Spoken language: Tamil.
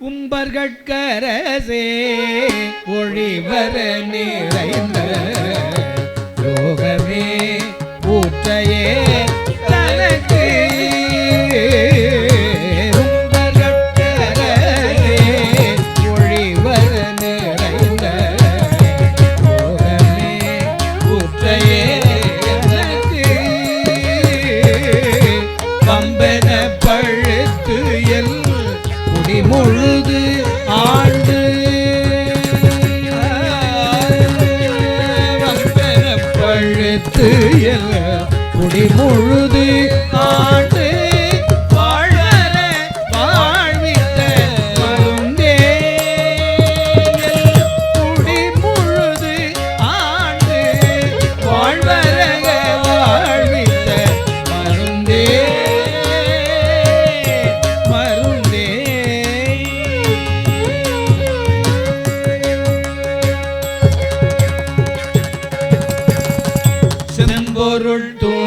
உம்பர்கட்கரசே ஒளிவர நிறைந்த குடிமுழுது ஆண்டு. பம்பன பழுத்து எல்லாம் குடிமுழுது ஆண்டு ಹೊರಟು